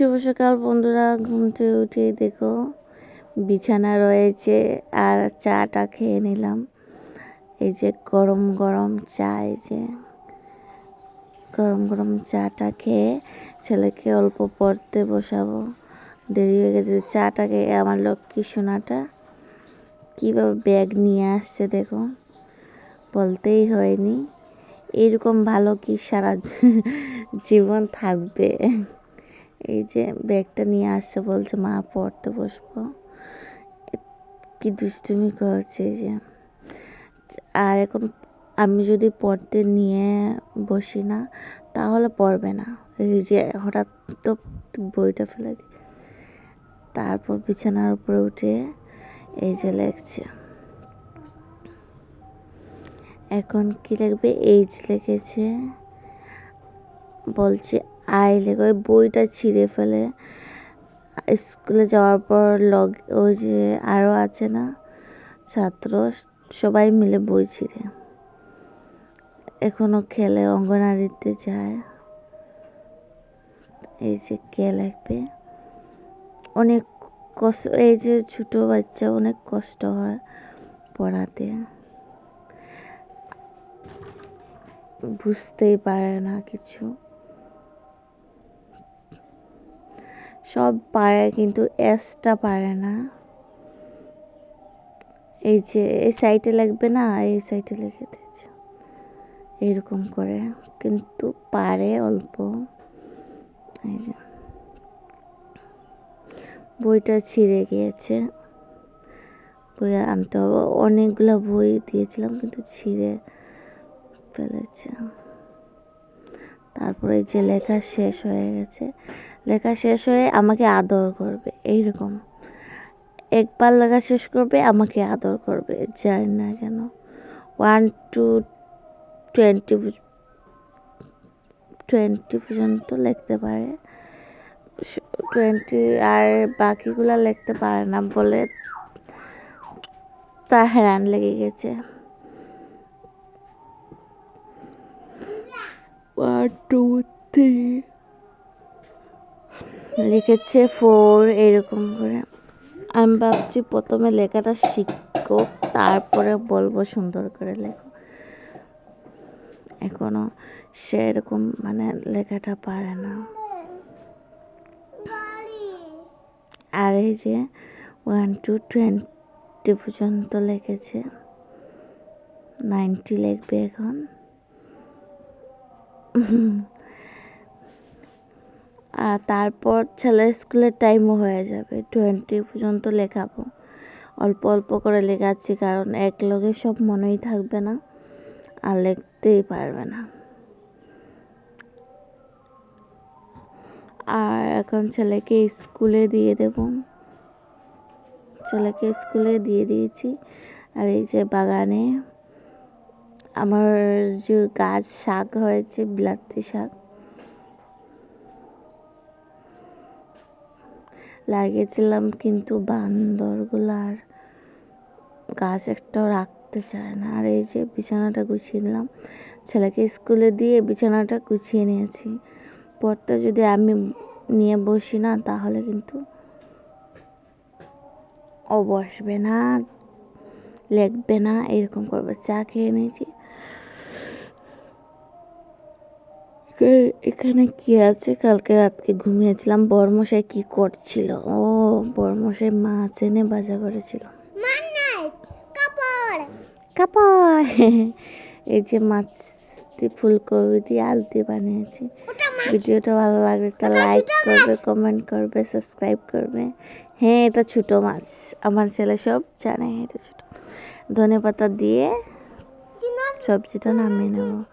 শুভ সকাল বন্ধুরা, ঘুম থেকে উঠে দেখো বিছানা রয়েছে আর চাটা খেয়ে নিলাম। এই যে গরম গরম চা, এই যে গরম গরম চাটা খেয়ে ছেলেকে অল্প পড়তে বসাবো। দেরি হয়ে গেছে চাটা খেয়ে আমার লক্ষ্মী সোনাটা কীভাবে ব্যাগ নিয়ে আসছে দেখো। বলতেই হয়নি, এরকম ভালো কি সারা জীবন থাকবে? এই যে ব্যাগটা নিয়ে আসছে, বলছে, মা, পড়তে বসবো। কি দুষ্টুমি করছে যে। আর এখন আমি যদি পড়তে নিয়ে বসি না, তাহলে পড়বে না। এই যে হঠাৎ তো বইটা ফেলে দিই। তারপর বিছানার উপরে উঠে এই যে লেখছে। এখন কি লিখবে? এইচ লিখেছে বলছে আই লেখে ওই বইটা ছিঁড়ে ফেলে। স্কুলে যাওয়ার পর লগ ওই যে আরও আছে না, ছাত্র, সবাই মিলে বই ছিঁড়ে। এখনও খেলে, অঙ্গনারীতে যায়। এই যে কে লাগবে? অনেক কষ্ট, এই যে ছোটো বাচ্চা, অনেক কষ্ট হয় পড়াতে। বুঝতেই পারে না কিছু। সব পারে কিন্তু এসটা পারে না। এই যে, এই সাইডে লাগবে না, এই সাইডে লিখে দিয়েছে। এরকম করে, কিন্তু পারে অল্প। এই যে। বইটা ছিঁড়ে গিয়েছে। বই আনতে হবে। অনেকগুলো বই দিয়েছিলাম, কিন্তু ছিঁড়ে ফেলেছে। তারপরে যে লেখা শেষ হয়ে গেছে। লেখা শেষ হয়ে আমাকে আদর করবে, এইরকম। একবার লেখা শেষ করবে, আমাকে আদর করবে, জানি না কেন। ওয়ান টু টোয়েন্টি টোয়েন্টি পর্যন্ত লিখতে পারে। টোয়েন্টি আর বাকিগুলো লিখতে পারে না বলে তার হ্যারান লেগে গেছে। টু থ্রি লিখেছে ফোর এরকম করে। আমি ভাবছি প্রথমে লেখাটা শিখো তারপরে বলব সুন্দর করে লেখো। এখনও সে এরকম মানে লেখাটা পারে না। আর এই যে ওয়ান টু টোয়েন্টি পর্যন্ত লিখেছে। নাইনটি লিখবে এখন। আর তারপর ছেলে স্কুলের টাইমও হয়ে যাবে। টোয়েন্টি পর্যন্ত লেখাবো। অল্প অল্প করে লেখাচ্ছি কারণ এক লগে সব মনেই থাকবে না আর লিখতেই পারবে না। আর এখন ছেলেকে স্কুলে দিয়ে দেব। ছেলেকে স্কুলে দিয়ে দিয়েছি। আর এই যে বাগানে আমার যে গাছ শাক হয়েছে, বিলাতি শাক। লাগিয়েছিলাম, কিন্তু বান্দরগুলার গাছ একটাও রাখতে চায় না। আর এই যে বিছানাটা গুছিয়ে নিলাম। ছেলেকে স্কুলে দিয়ে বিছানাটা গুছিয়ে নিয়েছি। পড়তে যদি আমি নিয়ে বসি না, তাহলে কিন্তু ও বসবে না, লেখবে না, এরকম করবে। চা খেয়ে নিয়েছি। এখানে কি আছে? কালকে রাতকে ঘুমিয়েছিলাম। বরমশাই কি করছিল? ও বরমশাই মাছ এনে বাজা করেছিল কাপড়। এই যে মাছ দিয়ে ফুলকপি দিয়ে আলু দিয়ে বানিয়েছি। ভিডিওটা ভালো লাগলে একটা লাইক করবে কমেন্ট করবে সাবস্ক্রাইব করবে। হ্যাঁ এটা ছোটো মাছ। আমার ছেলে সব জানে এটা ছোটো। ধনে পাতা দিয়ে সবজিটা নামিয়ে নেব।